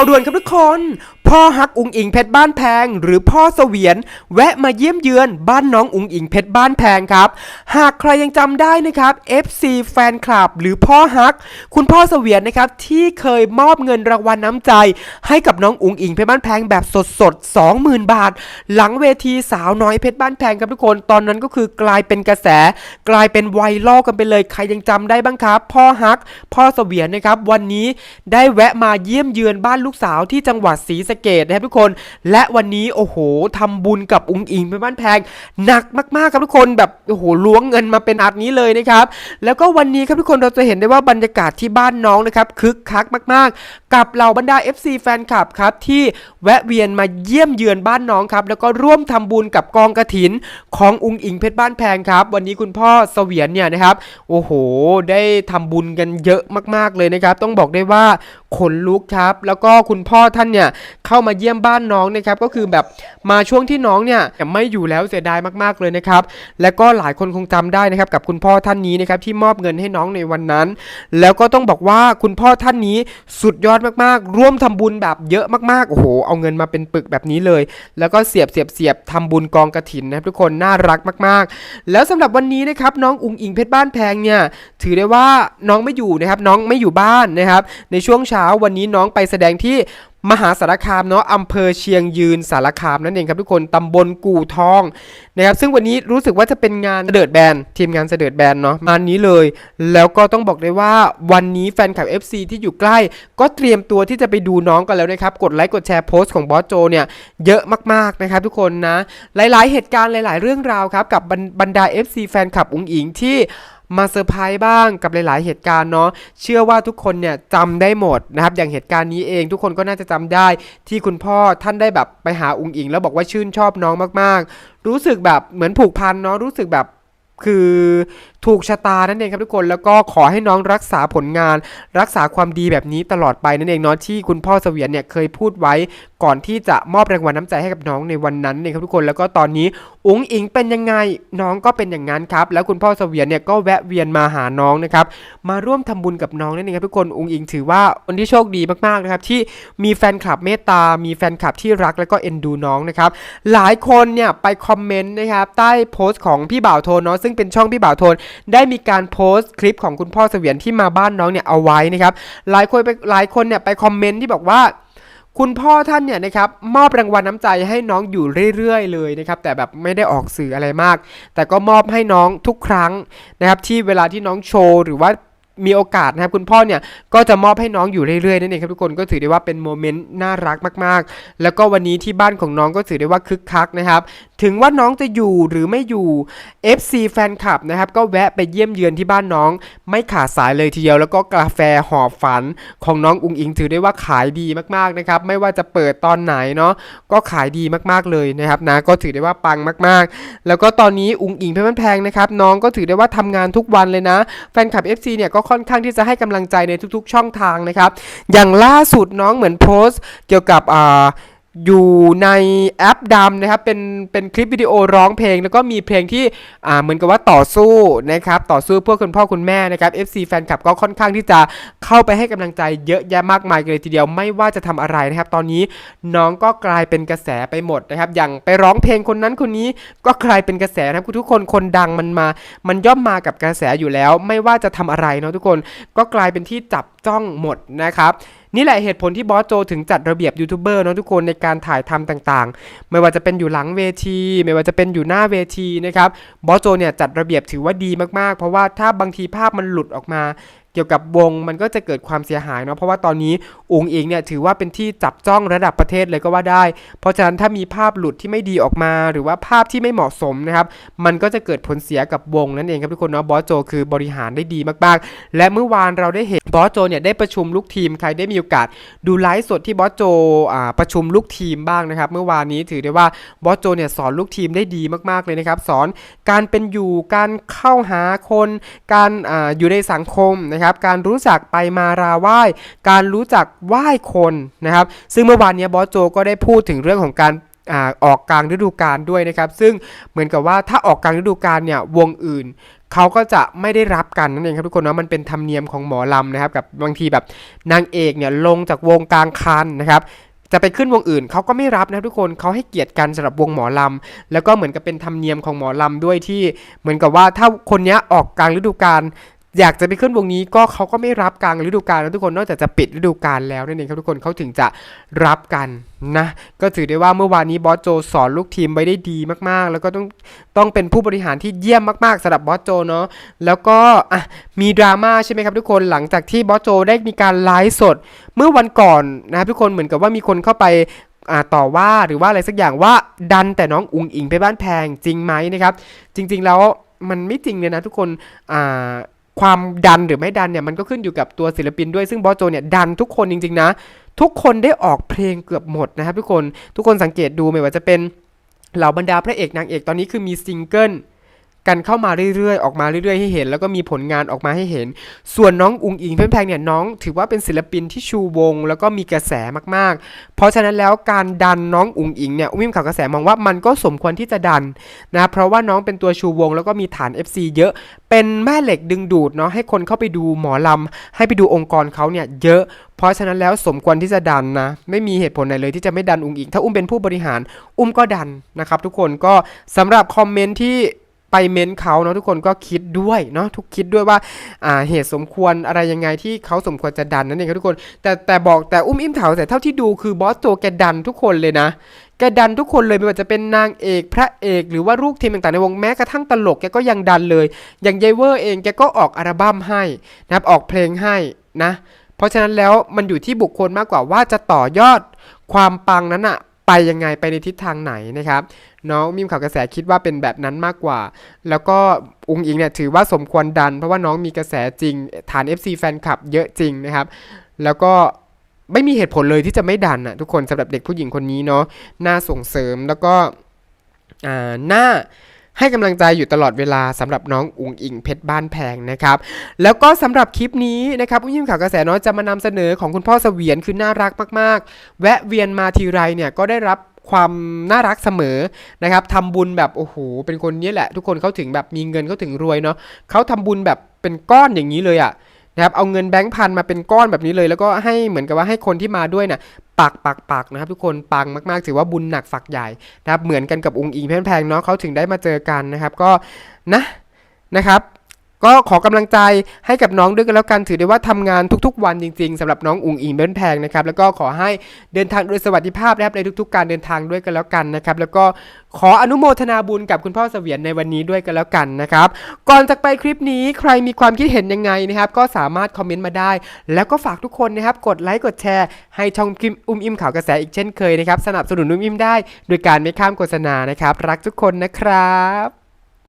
าวด่วนครับทุกคน พ่อฮักอุงอิงเพชรบ้านแพง หรือพ่อเสวียน แวะมาเยี่ยมเยือนบ้านน้องอุงอิงเพชรบ้านแพงครับ หากใครยังจำได้นะครับ FC แฟนคลับ หรือพ่อฮัก คุณพ่อเสวียนนะครับที่เคยมอบเงินรางวัลน้ำใจ ให้กับน้องอุงอิงเพชรบ้านแพงแบบสดๆ20,000 บาท หลังเวทีสาวน้อยเพชรบ้านแพงครับทุกคนตอนนั้นก็คือกลายเป็นกระแส กลายเป็นไวรัลกันไปเลยใครยังจำได้บ้างครับ พ่อฮัก พ่อเสวียนนะครับวันนี้ได้แวะมาเยี่ยมเยือนบ้านลูกสาวที่จังหวัดศรีสะเกดนะครับทุกคน และวันนี้โอ้โหทำบุญกับอุงอิงเพชรบ้านแพงหนักมากๆครับทุกคนแบบโอ้โหล้วงเงินมาเป็นอาดนี้เลยนะครับแล้วก็วันนี้ครับทุกคนเราจะเห็นได้ว่าบรรยากาศที่บ้านน้องนะครับคึกคักมาก ๆ กับเหล่าบรรดา FC แฟนคลับครับที่แวะเวียนมาเยี่ยมเยือนบ้านน้องครับแล้วก็ร่วมทำบุญกับกองกระถินของอุงอิงเพชรบ้านแพงครับ วันนี้คุณพ่อเสวียนเนี่ยนะครับโอ้โห ได้ทำบุญกันเยอะมาก ๆเลยนะครับ ต้องบอกได้ว่า ขนลุกครับ แล้วก็คุณพ่อท่านเนี่ยเข้ามาเยี่ยมบ้านน้องนะครับก็คือแบบมาช่วงที่น้องเนี่ยไม่อยู่แล้วเสียดายมากๆเลยนะครับ และก็หลายคนคงจำได้นะครับกับคุณพ่อท่านนี้นะครับที่มอบเงินให้น้องในวันนั้น แล้วก็ต้องบอกว่าคุณพ่อท่านนี้สุดยอดมากๆ ร่วมทำบุญแบบเยอะมากๆโอ้โหเอาเงินมาเป็นปึกแบบนี้เลย แล้วก็เสียบเสียบเสียบทำบุญกองกระถินนะครับทุกคนน่ารักมากๆ แล้วสำหรับวันนี้นะครับน้องอุงอิงเพชรบ้านแพงเนี่ยถือได้ว่าน้องไม่อยู่นะครับน้องไม่อยู่บ้านนะครับในช่วงเช้าาวันนี้น้องไปแสดงที่มหาสารคามเนาะอำเภอเชียงยืนสารคามนั่นเองครับทุกคนตำบลกู่ทองนะครับซึ่งวันนี้รู้สึกว่าจะเป็นงานเสดิร์ดแบนทีมงานเสดิร์ดแบนเนาะงานี้เลย แล้วก็ต้องบอกได้ว่าวันนี้แฟนคลับ FC ที่อยู่ใกล้ ก็เตรียมตัวที่จะไปดูน้องกันแล้วนะครับ กดไลค์กดแชร์โพสต์ของบอสโจเนี่ยเยอะมากๆนะครับทุกคนนะหลาย ๆ เหตุการณ์หลาย ๆ เรื่องราวครับกับบรรดา FC แฟนคลับอุงอิงที่ มาเซอร์ไพรส์บ้างกับหลายๆ เหตุการณ์เนาะเชื่อว่าทุกคนเนี่ยจำได้หมดนะครับอย่างเหตุการณ์นี้เองทุกคนก็น่าจะจำได้ที่คุณพ่อท่านได้แบบไปหาอุงอิง แล้วบอกว่าชื่นชอบน้องมากๆ รู้สึกแบบเหมือนผูกพันเนาะรู้สึกแบบ คือถูกชะตานั่นเองครับทุกคนแล้วก็ขอให้น้องรักษาผลงาน รักษาความดีแบบนี้ตลอดไปนั่นเองเนาะที่คุณพ่อเสวียนเนี่ยเคยพูดไว้ก่อนที่จะมอบรางวัลน้ำใจให้กับน้องในวันนั้นเองครับทุกคนแล้วก็ตอนนี้อุ๋งอิงเป็นยังไงน้องก็เป็นอย่างนั้นครับ แล้วคุณพ่อเสวียนเนี่ยก็แวะเวียนมาหาน้องนะครับมาร่วมทำบุญกับน้องนั่นเองครับทุกคนอุ๋งอิงถือว่าวันที่โชคดีมากๆนะครับที่มีแฟนคลับเมตตา มีแฟนคลับที่รักแล้วก็เอ็นดูน้องนะครับหลายคนเนี่ยไปคอมเมนต์นะครับใต้โพสต์ของพี่บ่าวโทนเนาะซึ่งเป็นช่องพี่บ่าวโทน ได้มีการโพสต์คลิปของคุณพ่อเสวียนที่มาบ้านน้องเนี่ยเอาไว้นะครับ หลายคนไปหลายคนเนี่ยไปคอมเมนต์ที่บอกว่าคุณพ่อท่านเนี่ยนะครับมอบรางวัลน้ำใจให้น้องอยู่เรื่อยๆ เลยนะครับแต่แบบไม่ได้ออกสื่ออะไรมาก แต่ก็มอบให้น้องทุกครั้งนะครับที่เวลาที่น้องโชว์หรือว่า มีโอกาสนะครับคุณพ่อเนี่ยก็จะมอบให้น้องอยู่เรื่อยๆนั่นเองครับทุกคนก็ถือได้ว่าเป็นโมเมนต์น่ารักมากๆ แล้วก็วันนี้ที่บ้านของน้องก็ถือได้ว่าคึกคักนะครับถึงว่าน้องจะอยู่หรือไม่อยู่ FC แฟนคลับนะครับก็แวะไปเยี่ยมเยือนที่บ้านน้อง ไม่ขาดสายเลยทีเดียว แล้วก็กาแฟหอบฝันของน้องอุงอิงถือได้ว่าขายดีมากๆนะครับไม่ว่าจะเปิดตอนไหนเนาะก็ขายดีมากๆเลยนะครับนะก็ถือได้ว่าปังมากๆ แล้วก็ตอนนี้อุงอิงเพชรบ้านแพงนะครับน้องก็ถือได้ว่าทำงานทุกวันเลยนะ แฟนคลับ FC เนี่ยก็ค่อนข้างที่จะให้กำลังใจในทุกๆ ช่องทางนะครับ อย่างล่าสุดน้องเหมือนโพสต์ เกี่ยวกับอ่า อยู่ในแอปดำนะครับเป็นเป็นคลิปวิดีโอร้องเพลง แล้วก็มีเพลงที่อ่าเหมือนกับว่าต่อสู้นะครับต่อสู้เพื่อคุณพ่อคุณแม่นะครับ FC แฟนคลับก็ค่อนข้างที่จะเข้าไปให้กำลังใจเยอะแยะมากมายเลยทีเดียวไม่ว่าจะทำอะไรนะครับ ตอนนี้น้องก็กลายเป็นกระแสไปหมดนะครับ อย่างไปร้องเพลงคนนั้นคนนี้ก็กลายเป็นกระแสนะครับทุกคนคนดังมันมา มันย่อมมากับกระแสอยู่แล้ว ไม่ว่าจะทำอะไรเนาะทุกคนก็กลายเป็นที่จับจ้องหมดนะครับ นี่แหละเหตุผลที่บอสโจถึงจัดระเบียบยูทูบเบอร์เนาะทุกคนในการถ่ายทำต่างๆ ไม่ว่าจะเป็นอยู่หลังเวที ไม่ว่าจะเป็นอยู่หน้าเวทีนะครับบอสโจเนี่ยจัดระเบียบถือว่าดีมากๆ เพราะว่าถ้าบางทีภาพมันหลุดออกมา เกี่ยวกับวงมันก็จะเกิดความเสียหายเนาะเพราะว่าตอนนี้อุงอิงเนี่ยถือว่าเป็นที่จับจ้องระดับประเทศเลยก็ว่าได้ เพราะฉะนั้นถ้ามีภาพหลุดที่ไม่ดีออกมา หรือว่าภาพที่ไม่เหมาะสมนะครับมันก็จะเกิดผลเสียกับวงนั่นเองครับทุกคนเนาะบอสโจคือบริหารได้ดีมากๆ และเมื่อวานเราได้เห็นบอสโจเนี่ยได้ประชุมลูกทีมใครได้มีโอกาสดูไลฟ์สดที่บอสโจประชุมลูกทีมบ้างนะครับเมื่อวานนี้ถือได้ว่าบอสโจเนี่ยสอนลูกทีมได้ดีมากๆเลยนะครับสอนการเป็นอยู่การเข้าหาคน การอาอยู่ในสังคมนะครับ การรู้จักไปมาราไหว้ การรู้จักไหว้คนนะครับ ซึ่งเมื่อวานเนี้บอสโจก็ได้พูดถึงเรื่องของการอออกกลางฤดูกาลด้วยนะครับ ซึ่งเหมือนกับว่าถ้าออกกลางฤดูกาลเนี่ยวงอื่นเขาก็จะไม่ได้รับกันนั่นเองครับทุกคนเนาะมันเป็นธรรมเนียมของหมอลำนะครับกับบางทีแบบนางเอกเนี่ยลงจากวงกลางคันนะครับจะไปขึ้นวงอื่นเขาก็ไม่รับนะครับทุกคนเขาให้เกียรติกันสำหรับวงหมอลำแล้วก็เหมือนกับเป็นธรรมเนียมของหมอลำด้วยที่เหมือนกับว่าถ้าคนเนี้ยออกกลางฤดูกาล อยากจะไปขึ้นวงนี้ก็เขาก็ไม่รับกลางฤดูกาลนะทุกคนนอกจากจะปิดฤดูกาลแล้วนั่นเองครับทุกคนเขาถึงจะรับกันนะก็ถือได้ว่าเมื่อวานนี้บอสโจสอนลูกทีมไว้ได้ดีมากๆ แล้วก็ต้องต้องเป็นผู้บริหารที่เยี่ยมมากๆสำหรับบอสโจเนาะแล้วก็อะมีดราม่าใช่ไหมครับทุกคนหลังจากที่บอสโจได้มีการไลฟ์สด เมื่อวันก่อนนะครับทุกคนเหมือนกับว่ามีคนเข้าไปอ่าต่อว่าหรือว่าอะไรสักอย่างว่าดันแต่น้องอุงอิงไปบ้านแพงจริงไหมนะครับ จริง ๆแล้วมันไม่จริงเลยนะทุกคนอ่า ความดันหรือไม่ดันเนี่ยมันก็ขึ้นอยู่กับตัวศิลปินด้วยซึ่งบอสโจเนี่ยดันทุกคนจริงๆนะ ทุกคนได้ออกเพลงเกือบหมดนะครับทุกคนทุกคนสังเกตดูไม่ว่าจะเป็นเหล่าบรรดาพระเอกนางเอกตอนนี้คือมีซิงเกิล กันเข้ามาเรื่อยๆ ออกมาเรื่อยๆ ให้เห็น แล้วก็มีผลงานออกมาให้เห็น ส่วนน้องอุงอิงเพื่อนแพงเนี่ยน้องถือว่าเป็นศิลปินที่ชูวง แล้วก็มีกระแสมากๆ เพราะฉะนั้นแล้วการดันน้องอุงอิงเนี่ยอุ้มข่าวกระแสมองว่ามันก็สมควรที่จะดันนะเพราะว่าน้องเป็นตัวชูวง แล้วก็มีฐาน FC เยอะ เป็นแม่เหล็กดึงดูดเนาะให้คนเข้าไปดูหมอลำให้ไปดูองค์กรเขาเนี่ยเยอะเพราะฉะนั้นแล้วสมควรที่จะดันนะ ไม่มีเหตุผลไหนเลยที่จะไม่ดันอุ้งอิงถ้าอุ้มเป็นผู้บริหาร อุ้มก็ดันนะครับทุกคนก็สำหรับคอมเมนต์ที่ ไปเม้นเขาเนาะทุกคนก็คิดด้วยเนาะทุกคิดด้วยว่าอ่าเหตุสมควรอะไรยังไงที่เขาสมควรจะดันนั่นเองครับทุกคน แต่แต่บอกแต่อุ้มอิ่มเถาแต่เท่าที่ดูคือบอสโจแกดันทุกคนเลยนะแกดันทุกคนเลยไม่ว่าจะเป็นนางเอกพระเอกหรือว่าลูกทีมต่างๆในวงแม้กระทั่งตลกแกก็ยังดันเลย อย่างเยเวอร์เองแกก็ออกอัลบั้มให้นะครับออกเพลงให้นะ เพราะฉะนั้นแล้วมันอยู่ที่บุคคลมากกว่าว่าจะต่อยอดความปังนั้นอะ ไปยังไงไปในทิศทางไหนนะครับน้องมิมข่าวกระแสคิดว่าเป็นแบบนั้นมากกว่า แล้วก็อุงอิงเนี่ยถือว่าสมควรดัน เพราะว่าน้องมีกระแสจริง ฐาน FC แฟนคลับเยอะจริงนะครับ แล้วก็ไม่มีเหตุผลเลยที่จะไม่ดันอะทุกคนสำหรับเด็กผู้หญิงคนนี้เนาะน่าส่งเสริมแล้วก็อ่าน่า ให้กำลังใจอยู่ตลอดเวลาสำหรับน้องอุงอิงเพชรบ้านแพงนะครับ แล้วก็สำหรับคลิปนี้นะครับผู้ยิ่งข่าวกระแสน้อยจะมานำเสนอของคุณพ่อเสวียนคือน่ารักมากๆ แวะเวียนมาทีไรเนี่ยก็ได้รับความน่ารักเสมอนะครับทำบุญแบบโอ้โหเป็นคนนี้แหละ ทุกคนเขาถึงแบบมีเงินเขาถึงรวยเนาะเขาทำบุญแบบเป็นก้อนอย่างนี้เลยอะนะครับเอาเงินแบงค์พันมาเป็นก้อนแบบนี้เลย แล้วก็ให้เหมือนกับว่าให้คนที่มาด้วยน่ะ ปักปักปักนะครับทุกคนปังมากๆถือว่าบุญหนักฝักใหญ่นะครับเหมือนกันกับองค์อิงแพงๆเนาะเขาถึงได้มาเจอกันนะครับก็นะนะครับ ก็ขอกำลังใจให้กับน้องด้วยกันแล้วกันถือได้ว่าทำงานทุกๆ วันจริง ๆสำหรับน้องอุงอิงเบิ้ลแพงนะครับแล้วก็ขอให้เดินทางโดยสวัสดิภาพนะครับในทุก ๆ การเดินทางด้วยกันแล้วกันนะครับแล้วก็ขออนุโมทนาบุญกับคุณพ่อเสวียนในวันนี้ด้วยกันแล้วกันนะครับก่อนจากไปคลิปนี้ใครมีความคิดเห็นยังไงนะครับก็สามารถคอมเมนต์มาได้ แล้วก็ฝากทุกคนนะครับกดไลค์กดแชร์ ให้ช่องคิมอุ้มอิ่มข่าวกระแสอีกเช่นเคยนะครับสนับสนุนอุ้มอิ่มได้ โดยการไม่ข้ามโฆษณานะครับรักทุกคนนะครับ